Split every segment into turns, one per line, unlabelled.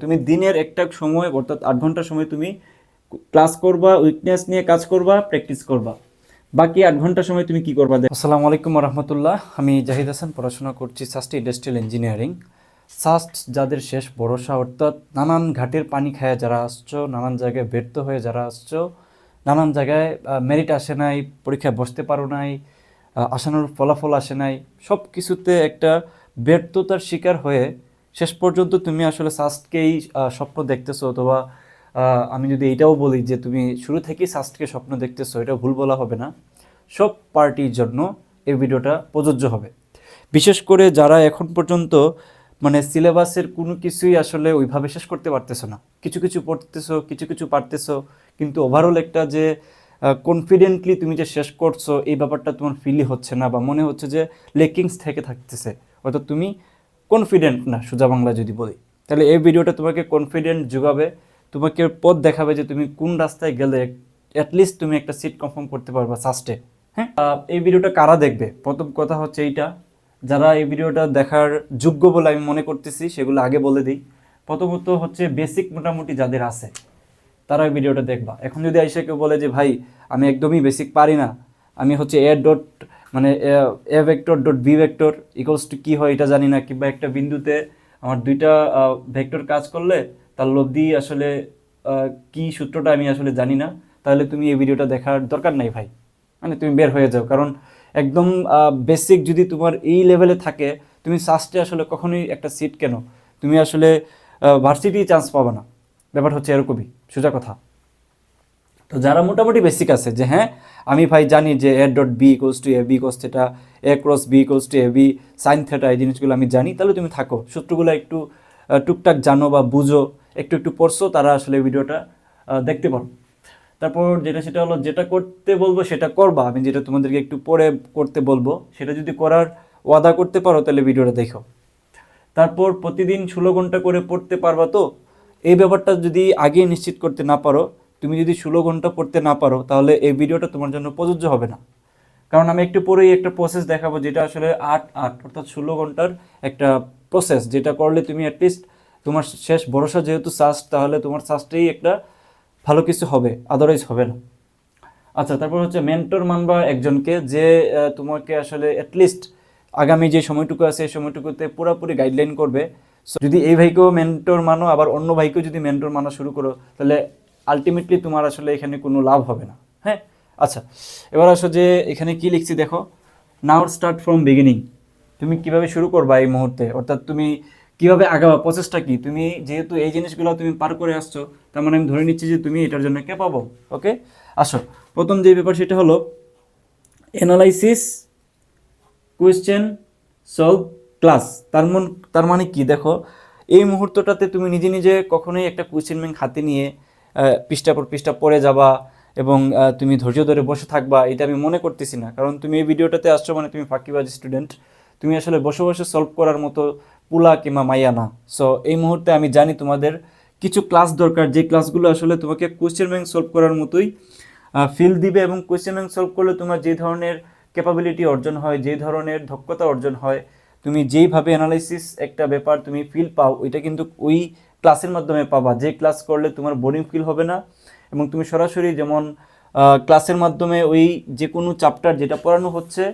তুমি দিনের একটা সময়, অর্থাৎ আট ঘণ্টা সময় তুমি ক্লাস করবা উইকনেস নিয়ে কাজ করবা প্র্যাকটিস করবা। বাকি আট ঘণ্টা সময় তুমি কি করবা? আসসালামু আলাইকুম রহমতুল্লাহ আমি জাহিদ হাসান, পড়াশোনা করছি সাস্ট ইন্ডাস্ট্রিয়াল ইঞ্জিনিয়ারিং সাস্ট যাদের শেষ ভরসা, অর্থাৎ নানান ঘাটের পানি খায় যারা আসছো, নানান জায়গায় ব্যর্থ হয়ে যারা আসছো, নানান জায়গায় মেরিট আসে নাই, পরীক্ষায় বসতে পারো নাই আসানোর ফলাফল আসে নাই সব কিছুতে একটা ব্যর্থতার শিকার হয়ে শেষ পর্যন্ত তুমি আসলে সাস্টকেই স্বপ্ন দেখতেছো অথবা আমি যদি এটাও বলি যে তুমি শুরু থেকেই সাস্টকে স্বপ্ন দেখতেছো, এটা ভুল বলা হবে না। সব পার্টির জন্য এই ভিডিওটা প্রযোজ্য হবে। বিশেষ করে যারা এখন পর্যন্ত মানে সিলেবাসের কোনো কিছুই আসলে ওইভাবে শেষ করতে পারতেছো না। কিছু কিছু পড়তেছো, কিছু কিছু পারতেছো, কিন্তু ওভারঅল একটা যে কনফিডেন্টলি তুমি যে শেষ করছ, এই ব্যাপারটা তোমার ফিলই হচ্ছে না বা মনে হচ্ছে যে লেকিংস থেকে থাকতেছে। অর্থাৎ তুমি কনফিডেন্ট না, সোজা বাংলা যদি বলি। তাহলে এই ভিডিওটা তোমাকে কনফিডেন্ট যোগাবে, তোমাকে পথ দেখাবে যে তুমি কোন রাস্তায় গেলে অ্যাটলিস্ট তুমি একটা সিট কনফার্ম করতে পারবা সাস্টে হ্যাঁ? এই ভিডিওটা কারা দেখবে? প্রথম কথা হচ্ছে এইটা, যারা এই ভিডিওটা দেখার যোগ্য বলে আমি মনে করতেছি, সেগুলো আগে বলে দিই। প্রথমত হচ্ছে বেসিক মোটামুটি যাদের আছে তারা এই ভিডিওটা দেখবা। এখন যদি আইসা কেউ বলে যে, ভাই, আমি একদমই বেসিক পারি না, আমি হচ্ছে এ ডট মানে A vector dot B vector equals to কী হয় এটা জানি না, কিংবা একটা বিন্দুতে আমার দুইটা ভেক্টর কাজ করলে তার লব্ধি আসলে কি সূত্রটা আমি আসলে জানি না। তাহলে তুমি এই ভিডিওটা দেখার দরকার নাই ভাই। মানে তুমি বের হয়ে যাও, কারণ একদম বেসিক যদি তোমার এই লেভেলে থাকে, তুমি সাস্টে আসলে কখনোই একটা সিট কেন? তুমি আসলে ভার্সিটি চান্স পাবে না। ব্যাপার হচ্ছে এরকমই, সোজা কথা। তো যারা মোটামুটি বেসিক আছে, যে হ্যাঁ আমি ভাই জানি যে A dot B equals to A B cos theta A cross B equals to A B sine theta এই জিনিসগুলো আমি জানি, তাহলে তুমি থাকো। সূত্রগুলো একটু টুকটাক জানো বা বুঝো, একটু একটু পড়ছো, তারা আসলে ভিডিওটা দেখতে পারো। তারপর যেটা, সেটা হলো যেটা করতে বলব, সেটা করবা। আমি যেটা তোমাদেরকে একটু পরে করতে বলব, সেটা যদি করার ওয়াদা করতে পারো, তাহলে ভিডিওটা দেখো। তারপর প্রতিদিন ষোলো ঘণ্টা করে পড়তে পারবা তো? এই ব্যাপারটা যদি আগে নিশ্চিত করতে না পারো তুমি যদি ষোলো ঘণ্টা পড়তে না পারো, তাহলে এই ভিডিওটা তোমার জন্য প্রযোজ্য হবে না। কারণ আমি একটু পরেই একটা প্রসেস দেখাবো যেটা আসলে আট আট, অর্থাৎ ষোলো ঘণ্টার একটা প্রসেস যেটা করলে তুমি অ্যাটলিস্ট তোমার শেষ ভরসা যেহেতু সাস্ট তাহলে তোমার সাস্টেই একটা ভালো কিছু হবে আদারওয়াইজ হবে না। আচ্ছা তারপর হচ্ছে মেন্টর মানবা একজনকে যে তোমাকে আসলে অ্যাটলিস্ট আগামী যে সময়টুকু আছে এই সময়টুকুতে পুরোপুরি গাইডলাইন করবে। যদি এই ভাইকেও মেন্টর মানো, আবার অন্য ভাইকেও যদি মেন্টর মানা শুরু করো, তাহলে আলটিমেটলি তোমার আসলে এখানে কোনো লাভ হবে না। হ্যাঁ? আচ্ছা এবার আসো যে এখানে কি লিখছি দেখো। নাও স্টার্ট ফ্রম বিগিনিং তুমি কীভাবে শুরু করবা এই মুহূর্তে? অর্থাৎ তুমি কীভাবে আগাবা? প্রসেসটা কি? তুমি যেহেতু এই জিনিসগুলো তুমি পার করে আসছো, তার মানে আমি ধরে নিচ্ছি যে তুমি এটার জন্য কে পাবো ওকে আসো, প্রথম যে ব্যাপার সেটা হলো অ্যানালাইসিস কোয়েশ্চেন সলভ ক্লাস তার মন তার মানে কি? দেখো, এই মুহূর্তটাতে তুমি নিজে নিজে কখনোই একটা কোয়েশ্চেন ব্যাংক হাতে নিয়ে পৃষ্ঠা পর পৃষ্ঠা পড়ে যাবা এবং তুমি ধৈর্য ধরে বসে থাকবা, এটা আমি মনে করতেছি না। কারণ তুমি এই ভিডিওটাতে আসছো মানে তুমি ফাঁকিবাজ স্টুডেন্ট তুমি আসলে বসে বসে সলভ করার মতো পুলা কিংবা মাইয়া না। সো এই মুহূর্তে আমি জানি তোমাদের কিছু ক্লাস দরকার, যে ক্লাসগুলো আসলে তোমাকে কোয়েশ্চেন ব্যাংক সলভ করার মতোই ফিল দিবে এবং কোয়েশ্চেন ব্যাংক সলভ করলে তোমার যে ধরনের ক্যাপাবিলিটি অর্জন হয়, যে ধরনের দক্ষতা অর্জন হয় তুমি যেইভাবে অ্যানালাইসিস একটা ব্যাপার তুমি ফিল পাও, ওইটা কিন্তু ওই ক্লাসের মাধ্যমে পাবা। যে ক্লাস করলে তোমার বোরিং ফিল হবে না এবং তুমি সরাসরি যেমন ক্লাসের মাধ্যমে ওই যে কোনো চ্যাপ্টার যেটা পড়ানো হচ্ছে,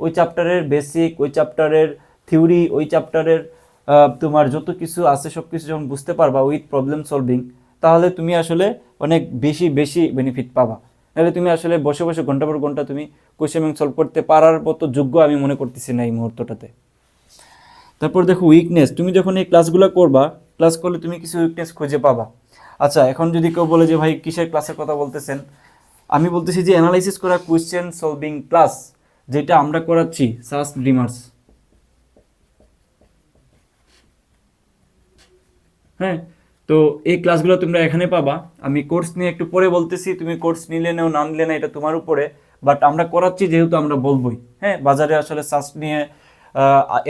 ওই চ্যাপ্টারের বেসিক ওই চ্যাপ্টারের থিওরি ওই চ্যাপ্টারের তোমার যত কিছু আছে সব কিছু যখন বুঝতে পারবা উইথ প্রবলেম সলভিং তাহলে তুমি আসলে অনেক বেশি বেশি বেনিফিট পাবা। নাহলে তুমি আসলে বসে বসে ঘণ্টা পর ঘণ্টা তুমি কোয়েশ্চেন সলভ করতে পারার মতো যোগ্য আমি মনে করতেছি না এই মুহূর্তটাতে। তারপর দেখো উইকনেস তুমি যখন এই ক্লাসগুলো করবা ক্লাস করলে তুমি কিছু উইকনেস খুঁজে পাবা। আচ্ছা এখন যদি কেউ বলে যে, ভাই, কিসের ক্লাসের কথা বলতেছেন? আমি বলতেছি যে অ্যানালাইসিস করা কোয়েশ্চেন সলভিং ক্লাস যেটা আমরা করাচ্ছি সাস ডিমার্স হ্যাঁ তো এই ক্লাসগুলো তোমরা এখানে পাবা। আমি কোর্স নিয়ে একটু পরে বলতেছি, তুমি কোর্স নিলে নাও, না নিলে না, এটা তোমার উপরে। বাট আমরা করাচ্ছি যেহেতু আমরা বলবোই। হ্যাঁ বাজারে আসলে সাস নিয়ে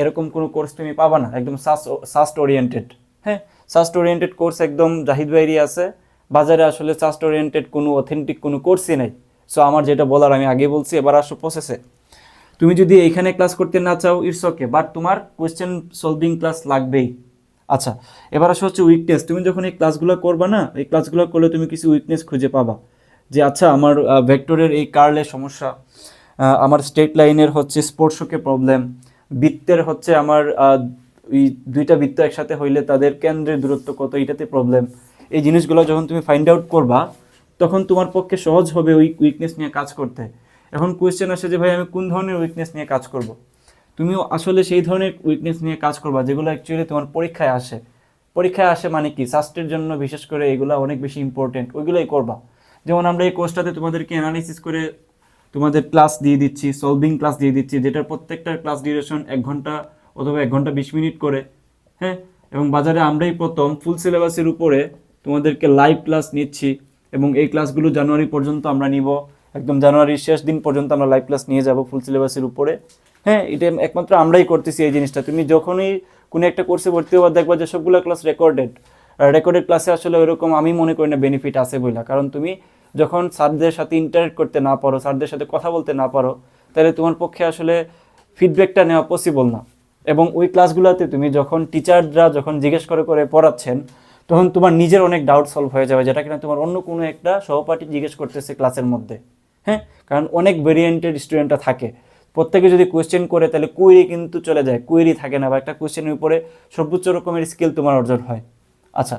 এরকম কোনো কোর্স তুমি পাবা না। একদম সাস সাস্ট ওরিয়েন্টেড হ্যাঁ? সাস্ট ওরিয়েন্টেড কোর্স একদম জাহিদ বাইরি আছে। বাজারে আসলে সাস্ট ওরিয়েন্টেড কোনো অথেন্টিক কোনো কোর্সই নেই। সো আমার যেটা বলার আমি আগে বলছি, এবার আসো প্রসেসে তুমি যদি এইখানে ক্লাস করতে না চাও ইটস ওকে বাট তোমার কোয়েশ্চেন সলভিং ক্লাস লাগবেই। আচ্ছা এবার আসা হচ্ছে উইকনেস তুমি যখন এই ক্লাসগুলো করবা না, এই ক্লাসগুলো করলে তুমি কিছু উইকনেস খুঁজে পাবা। যে আচ্ছা আমার ভেক্টরের এই কার্লের সমস্যা আমার স্টেট লাইনের হচ্ছে স্পর্শকে প্রবলেম বৃত্তের হচ্ছে আমার ওই দুইটা বৃত্ত একসাথে হইলে তাদের কেন্দ্রের দূরত্ব কত এটাতে প্রবলেম এই জিনিসগুলো যখন তুমি ফাইন্ড আউট করবা, তখন তোমার পক্ষে সহজ হবে ওই উইকনেস নিয়ে কাজ করতে। এখন কোয়েশ্চেন আসে যে ভাই, আমি কোন ধরনের উইকনেস নিয়ে কাজ করব? তুমিও আসলে সেই ধরনের উইকনেস নিয়ে কাজ করবা, যেগুলো অ্যাকচুয়ালি তোমার পরীক্ষায় আসে। পরীক্ষায় আসে মানে কি? সাস্টের জন্য বিশেষ করে এগুলো অনেক বেশি ইম্পর্টেন্ট ওইগুলোই করবা। যেমন আমরা এই কোর্সটাতে তোমাদেরকে অ্যানালিসিস করে তোমাদের ক্লাস দিয়ে দিচ্ছি সলভিং ক্লাস দিয়ে দিচ্ছি, যেটার প্রত্যেকটা ক্লাস ডিউরেশন এক ঘণ্টা অথবা এক ঘণ্টা বিশ মিনিট করে হ্যাঁ? এবং বাজারে আমরাই প্রথম ফুল সিলেবাসের উপরে তোমাদেরকে লাইভ ক্লাস নিচ্ছি এবং এই ক্লাসগুলো জানুয়ারি পর্যন্ত আমরা নিব। একদম জানুয়ারির শেষ দিন পর্যন্ত আমরা লাইভ ক্লাস নিয়ে যাব ফুল সিলেবাসের উপরে। হ্যাঁ এটা একমাত্র আমরাই করতেছি এই জিনিসটা। তুমি যখনই কোনো একটা কোর্সে ভর্তি হবার দেখবা যে সবগুলো ক্লাস রেকর্ডেড রেকর্ডেড ক্লাসে আসলে ওইরকম আমি মনে করি না বেনিফিট আছে বইলা। কারণ তুমি যখন স্যারদের সাথে ইন্টারেক্ট করতে না পারো, স্যারদের সাথে কথা বলতে না পারো, তাহলে তোমার পক্ষে আসলে ফিডব্যাকটা নেওয়া পসিবল না। এবং ওই ক্লাসগুলোতে তুমি যখন টিচাররা যখন জিজ্ঞেস করে করে পড়াচ্ছেন, তখন তোমার নিজের অনেক ডাউট সলভ হয়ে যাবে, যেটা কিনা তোমার অন্য কোনো একটা সহপাঠী জিজ্ঞেস করতেছে ক্লাসের মধ্যে। হ্যাঁ? কারণ অনেক ভেরিয়েন্টের স্টুডেন্টরা থাকে। প্রত্যেকে যদি কোয়েশ্চেন করে, তাহলে কুয়েরি কিন্তু চলে যায়। কুয়েরি থাকে না বা একটা কোয়েশ্চেনের উপরে সর্বোচ্চ রকমের স্কিল তোমার অর্জন হয়। আচ্ছা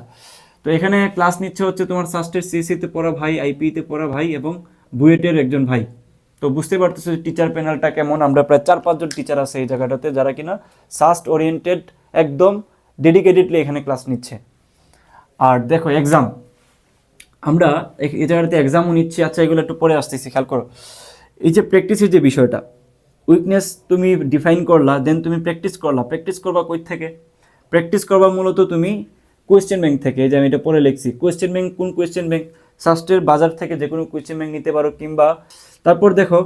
তো এখানে ক্লাস নিচ্ছে হচ্ছে তোমার সাস্টের সিসিতে পড়া ভাই আইপিতে পড়া ভাই এবং বুয়েটের একজন ভাই। তো বুঝতে পারতেছো টিচার প্যানেলটা কেমন? আমরা প্রায় চার পাঁচজন টিচার আছে এই জায়গাটাতে যারা কিনা সাস্ট ওরিয়েন্টেড একদম ডেডিকেটেডলি এখানে ক্লাস নিচ্ছে। আর দেখো এক্সাম আমরা এই জায়গাটাতে এক্সামও নিচ্ছি। আচ্ছা এগুলো একটু পরে আসতেছি, খেয়াল করো। এই যে প্র্যাকটিসের যে বিষয়টা উইকনেস তুমি ডিফাইন করলা দেন তুমি প্র্যাকটিস করলা। প্র্যাকটিস করবা কই থেকে? প্র্যাকটিস করবা মূলত তুমি কোয়েশ্চেন ব্যাংক থেকে যে আমি এটা পরে লিখছি কোয়েশ্চেন ব্যাংক কোন কোয়েশ্চেন ব্যাংক সাস্টের বাজার থেকে যে কোনো কোয়েশ্চেন ব্যাংক নিতে পারো কিংবা তারপর দেখো,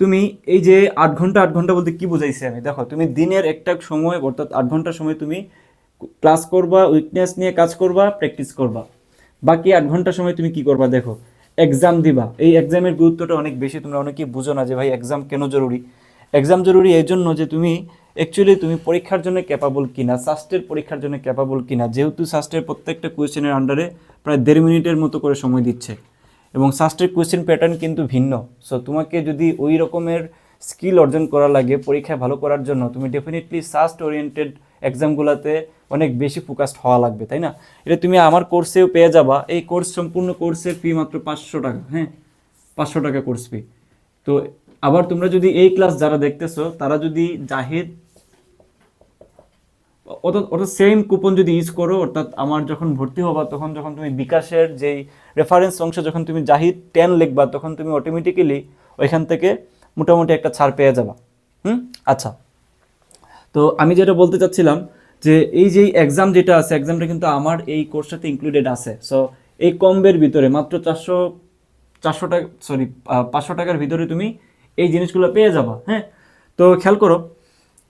তুমি এই যে আট ঘণ্টা আট ঘণ্টা বলতে কি বুঝাইছি আমি? দেখো, তুমি দিনের একটা সময়, অর্থাৎ আট ঘণ্টার সময় তুমি ক্লাস করবা উইকনেস নিয়ে কাজ করবা প্র্যাকটিস করবা। বাকি আট ঘণ্টা সময় তুমি কি করবা দেখো? এক্সাম দিবা। এই এক্সামের গুরুত্বটা অনেক বেশি, তোমরা অনেকেই বুঝো না যে ভাই এক্সাম কেন জরুরি? এক্সাম জরুরি এই জন্য যে তুমি অ্যাকচুয়ালি তুমি পরীক্ষার জন্য ক্যাপাবল কিনা সাস্টের পরীক্ষার জন্য ক্যাপাবল কিনা, যেহেতু সাস্টের প্রত্যেকটা কোয়েশ্চেনের আন্ডারে প্রায় দেড় মিনিটের মতো করে সময় দিচ্ছে। এবং সাস্টের কোয়েশ্চেন প্যাটার্ন কিন্তু ভিন্ন। সো তোমাকে যদি ওই রকমের স্কিল অর্জন করা লাগে পরীক্ষায় ভালো করার জন্য, তুমি ডেফিনেটলি সাস্ট ওরিয়েন্টেড এক্সামগুলোতে অনেক বেশি ফোকাসড হওয়া লাগবে, তাই না? এটা তুমি আমার কোর্সেও পেয়ে যাবা। এই কোর্স সম্পূর্ণ কোর্সের ফি মাত্র পাঁচশো টাকা হ্যাঁ? পাঁচশো টাকা কোর্স ফি তো, আবার তোমরা যদি এই ক্লাস যারা দেখতেছো, তারা যদি জাহিদ অর্থাৎ সেম কুপন যদি ইউজ করো, অর্থাৎ আমার যখন ভর্তি হবা, তখন যখন তুমি বিকাশের যেই রেফারেন্স অংশে, যখন তুমি জাহিদ টেন লিখবা, তখন তুমি অটোমেটিক্যালি ওইখান থেকে মোটামুটি একটা ছাড় পেয়ে যাবা। হুম? আচ্ছা। তো আমি যেটা বলতে চাচ্ছিলাম যে, এই যে এক্সাম যেটা আছে এক্সামটা কিন্তু আমার এই কোর্সটাতে ইনক্লুডেড আছে। সো এই কম্বের ভিতরে মাত্র চারশো চারশো টাকা সরি পাঁচশো টাকার ভিতরে তুমি এই জিনিসগুলো পেয়ে যাবা। হ্যাঁ? তো খেয়াল করো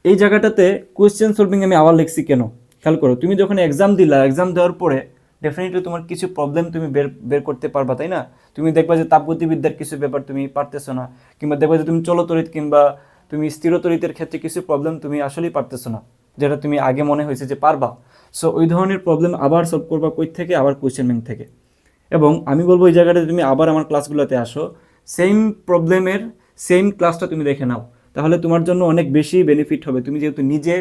এই জায়গাটাতে কোয়েশ্চেন সলভিং আমি আবার লিখছি কেন? খেয়াল করো, তুমি যখন এক্সাম দিলা এক্সাম দেওয়ার পরে ডেফিনেটলি তোমার কিছু প্রবলেম তুমি বের বের করতে পারবা, তাই না? তুমি দেখবা যে তাপগতিবিদ্যার কিছু ব্যাপার তুমি পারতেছো না, কিংবা দেখবা যে তুমি চলতরিত কিংবা তুমি স্থিরতরিতের ক্ষেত্রে কিছু প্রবলেম তুমি আসলেই পারতেছো না, যেটা তুমি আগে মনে হয়েছে যে পারবা। সো ওই ধরনের প্রবলেম আবার সলভ করবা কই থেকে? আবার কোয়েশ্চেন ব্যাংক থেকে। এবং আমি বলব এই জায়গাটাতে তুমি আবার আমার ক্লাসগুলোতে আসো সেম প্রবলেমের সেম ক্লাসটা তুমি দেখে নাও। তাহলে তোমার জন্য অনেক বেশি বেনিফিট হবে। তুমি যেহেতু নিজে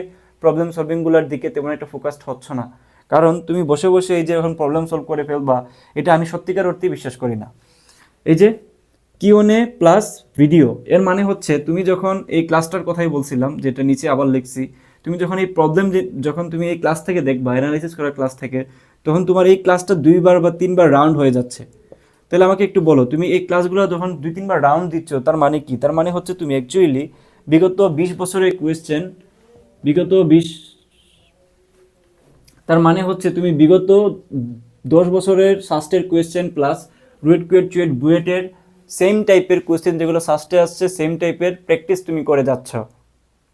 প্রবলেম সলভিংগুলোর দিকে তেমন একটা ফোকাসড হচ্ছ না। কারণ তুমি বসে বসে এই যে এখন প্রবলেম সলভ করে ফেলবা, এটা আমি সত্যিকার অর্থেই বিশ্বাস করি না। এই যে কিওনে প্লাস ভিডিও এর মানে হচ্ছে তুমি যখন এই ক্লাসটার কথাই বলছিলাম, যেটা নিচে আবার লিখছি, তুমি যখন এই প্রবলেম যে, যখন তুমি এই ক্লাস থেকে দেখবা অ্যানালাইসিস করার ক্লাস থেকে, তখন তোমার এই ক্লাসটা দুইবার বা তিনবার রাউন্ড হয়ে যাচ্ছে। তাহলে আমাকে একটু বলো, তুমি এই ক্লাসগুলো যখন দুই তিনবার রাউন্ড দিচ্ছ, তার মানে কি? তার মানে হচ্ছে তুমি অ্যাকচুয়ালি বিগত বিশ বছরের কোয়েশ্চেন বিগত বিশ, তার মানে হচ্ছে তুমি বিগত দশ বছরের সাস্টের কোয়েশ্চেন প্লাস রুয়েট কুয়েট চুয়েট বুয়েটের সেম টাইপের কোয়েশ্চেন যেগুলো সাস্টে আসছে সেম টাইপের প্র্যাকটিস তুমি করে যাচ্ছ।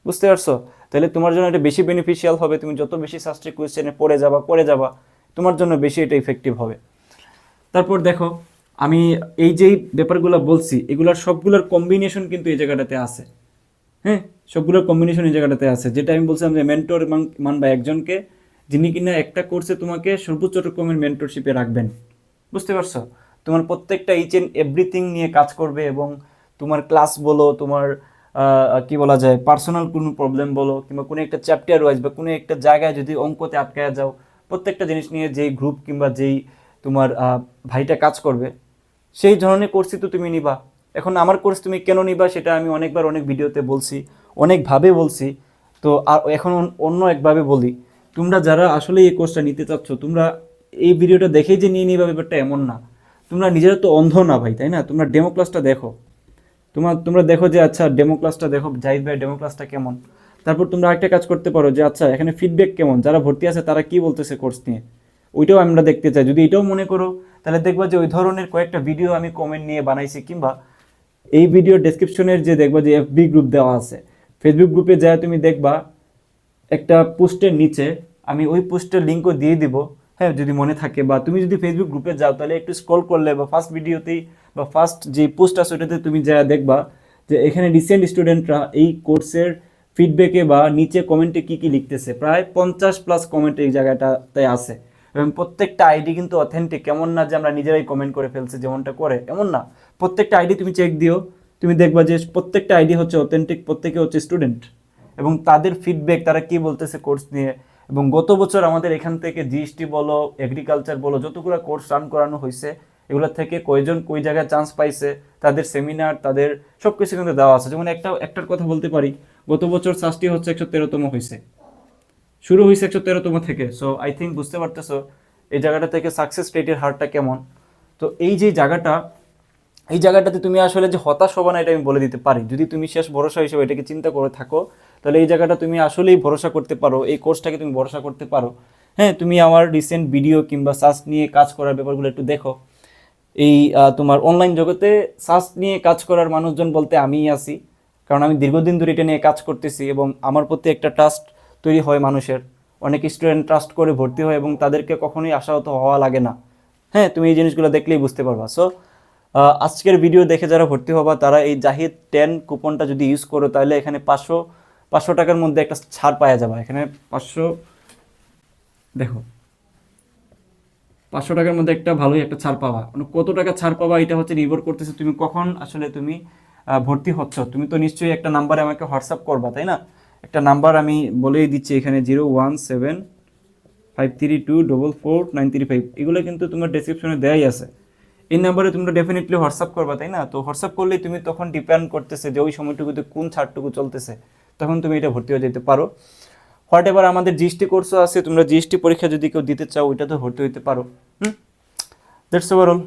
বুঝতে পারছ? তাহলে তোমার জন্য এটা বেশি বেনিফিশিয়াল হবে, তুমি যত বেশি সাস্টের কোয়েশ্চেনে পড়ে যাবা পড়ে যাবা, তোমার জন্য বেশি এটা ইফেক্টিভ হবে। তারপর দেখো আমি এই যেই ব্যাপারগুলো বলছি, এগুলোর সবগুলোর কম্বিনেশন কিন্তু এই জায়গাটাতে আছে। হ্যাঁ? সবগুলোর কম্বিনেশন এই জায়গাটাতে আছে। যেটা আমি বলছিলাম যে মেন্টর মানবা একজনকে, যিনি কিনা একটা কোর্সে তোমাকে সর্বোচ্চ রকমের মেন্টরশিপে রাখবেন। বুঝতে পারছ? তোমার প্রত্যেকটা ইচ এন্ড এভরিথিং নিয়ে কাজ করবে এবং তোমার ক্লাস বলো, তোমার কি বলা যায় পার্সোনাল কোনো প্রবলেম বলো, কিংবা কোনো একটা চ্যাপ্টার ওয়াইজ বা কোনো একটা জায়গায় যদি অঙ্কতে আটকায় যাও, প্রত্যেকটা জিনিস নিয়ে যেই গ্রুপ কিংবা যেই তোমার ভাইটা কাজ করবে সেই ধরনের কোর্সই তো তুমি নিবা। এখন আমার কোর্স তুমি কেন নিবা সেটা আমি অনেকবার অনেক ভিডিওতে বলছি, অনেকভাবে বলছি। তো আর এখন অন্য একভাবে বলি। তোমরা যারা আসলে এই কোর্সটা নিতে চাচ্ছ, তোমরা এই ভিডিওটা দেখেই যে নিয়ে নিবা ব্যাপারটা এমন না। তোমরা নিজেরা তো অন্ধ না ভাই, তাই না? তোমরা ডেমো ক্লাসটা দেখো। তোমার তোমরা দেখো যে আচ্ছা ডেমো ক্লাসটা দেখো, জাহিদ ভাই ডেমো ক্লাসটা কেমন? তারপর তোমরা একটা কাজ করতে পারো যে আচ্ছা এখানে ফিডব্যাক কেমন? যারা ভর্তি আছে তারা কি বলতেছে কোর্স নিয়ে? ওইটাও আমরা দেখতে চাই। যদি এটাও মনে করো তাহলে দেখবা যে ওই ধরনের কয়েকটা ভিডিও আমি কমেন্ট নিয়ে বানাইছি কিংবা এই ভিডিও ডেসক্রিপশনের যে দেখবা যে এফবি গ্রুপ দেওয়া আছে ফেসবুক গ্রুপে যায় তুমি দেখবা একটা পোস্টের নিচে আমি ওই পোস্টের লিঙ্কও দিয়ে দিব। হ্যাঁ যদি মনে থাকে বা তুমি যদি ফেসবুক গ্রুপে যাও তাহলে একটু স্ক্রল করলে বা ফার্স্ট ভিডিওতেই বা ফার্স্ট যে পোস্ট আছে ওটাতে তুমি যা দেখবা যে এখানে রিসেন্ট স্টুডেন্টরা এই কোর্সের ফিডব্যাকে বা নিচে কমেন্টে কি কি লিখতেছে, প্রায় পঞ্চাশ প্লাস কমেন্ট এই জায়গাটাতে আছে। এবং প্রত্যেকটা আইডি কিন্তু অথেন্টিক কেমন না যে আমরা নিজেরাই কমেন্ট করে ফেলছি যেমনটা করে, এমন না। প্রত্যেকটা আইডি তুমি চেক দিও, তুমি দেখবা যে প্রত্যেকটা আইডি হচ্ছে অথেন্টিক প্রত্যেকে হচ্ছে স্টুডেন্ট এবং তাদের ফিডব্যাক তারা কি বলতেছে কোর্স নিয়ে। এবং গত বছর আমাদের এখান থেকে জিএসটি বলো এগ্রিকালচার বলো, যতগুলো কোর্স রান করানো হয়েছে এগুলো থেকে কয়জন কই জায়গায় চান্স পাইছে, তাদের সেমিনার তাদের সব কিছু কিন্তু দেওয়া আছে। যেমন একটা, একটার কথা বলতে পারি, গত বছর সাস্টি হচ্ছে একশো তেরোতম হয়েছে শুরু হয়েছে একশো তেরোতম থেকে সো আই থিঙ্ক বুঝতে পারতেছো এই জায়গাটা থেকে সাকসেস রেটের হারটা কেমন। তো এই যে জায়গাটা, এই জায়গাটাতে তুমি আসলে যে হতাশ হবা না এটা আমি বলে দিতে পারি। যদি তুমি শেষ ভরসা হিসেবে এটাকে চিন্তা করে থাকো, তাহলে এই জায়গাটা তুমি আসলেই ভরসা করতে পারো, এই কোর্সটাকে তুমি ভরসা করতে পারো। হ্যাঁ তুমি আমার রিসেন্ট ভিডিও কিংবা সার্চ নিয়ে কাজ করার ব্যাপারগুলো একটু দেখো। এই তোমার অনলাইন জগতে সার্চ নিয়ে কাজ করার মানুষজন বলতে আমিই আছি। কারণ আমি দীর্ঘদিন ধরে এটা নিয়ে কাজ করতেছি এবং আমার প্রতি একটা ট্রাস্ট তৈরি হয় মানুষের। অনেক স্টুডেন্ট ট্রাস্ট করে ভর্তি হয় এবং তাদেরকে কখনোই আশাহত হওয়া লাগে না। হ্যাঁ তুমি এই জিনিসগুলো দেখলেই বুঝতে পারবা। সো আজকের ভিডিও দেখে যারা ভর্তি হবা, তারা এই জাহিদ টেন কুপনটা যদি ইউজ করো, তাহলে এখানে পাঁচশো পাঁচশো টাকার মধ্যে একটা ছাড় পাওয়া যাবে। এখানে পাঁচশো, দেখো, পাঁচশো টাকার মধ্যে একটা ভালোই একটা ছাড় পাওয়া মানে কত টাকা ছাড় পাবা, এটা হচ্ছে নির্ভর করতেছে তুমি কখন আসলে তুমি ভর্তি হচ্ছ। তুমি তো নিশ্চয়ই একটা নাম্বারে আমাকে হোয়াটসঅ্যাপ করবা, তাই না? একটা নাম্বার আমি বলেই দিচ্ছি এখানে zero one seven five three two double four nine three five. এগুলো কিন্তু তোমার ডেসক্রিপশনে দেওয়াই আছে। এই নাম্বারে তোমরা ডেফিনেটলি হোয়াটসঅ্যাপ করবা, তাই না? তো হোয়াটসঅ্যাপ করলেই তুমি তখন ডিপেন্ড করতেছে যে ওই সময়টুকুতে কোন ছাড়টুকু চলতেছে, তখন তুমি এটা ভর্তি হয়ে যেতে পারো। হোয়াট এভার আমাদের জিএসটি কোর্সও আছে, তোমরা জিএসটি পরীক্ষা যদি কেউ দিতে চাও, ওইটাতে ভর্তি হইতে পারো। হুম? That's overall